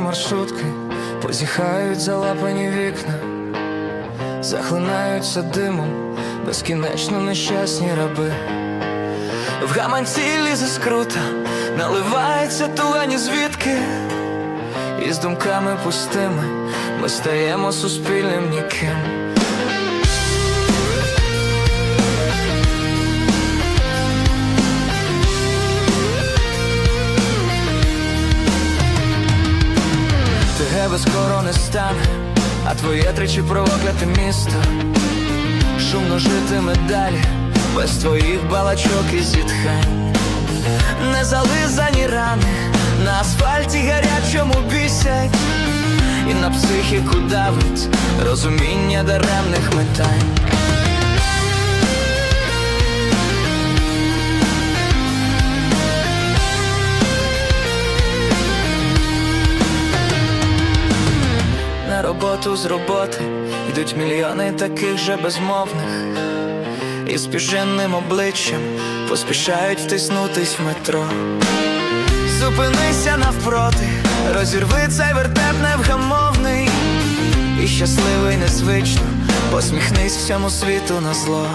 маршрутки, позіхають залапані вікна, захлинаються димом, безкінечно нещасні раби. В гаманці лізе скрута, наливається туга ні звідки, і з думками пустими ми стаємо суспільним ніким. Тебе скоро не стане, а твоє тричі прокляте місто. Шумно житиме далі, без твоїх балачок і зітхань. Не зализані рани, на асфальті гарячому бісять. І на психіку давить розуміння даремних метань роботу з роботи йдуть мільйони таких же безмовних, і з піженним обличчям поспішають втиснутись в метро. Зупинися навпроти, розірви цей вертеп невгамовний, і щасливий незвично, посміхнись всьому світу на зло.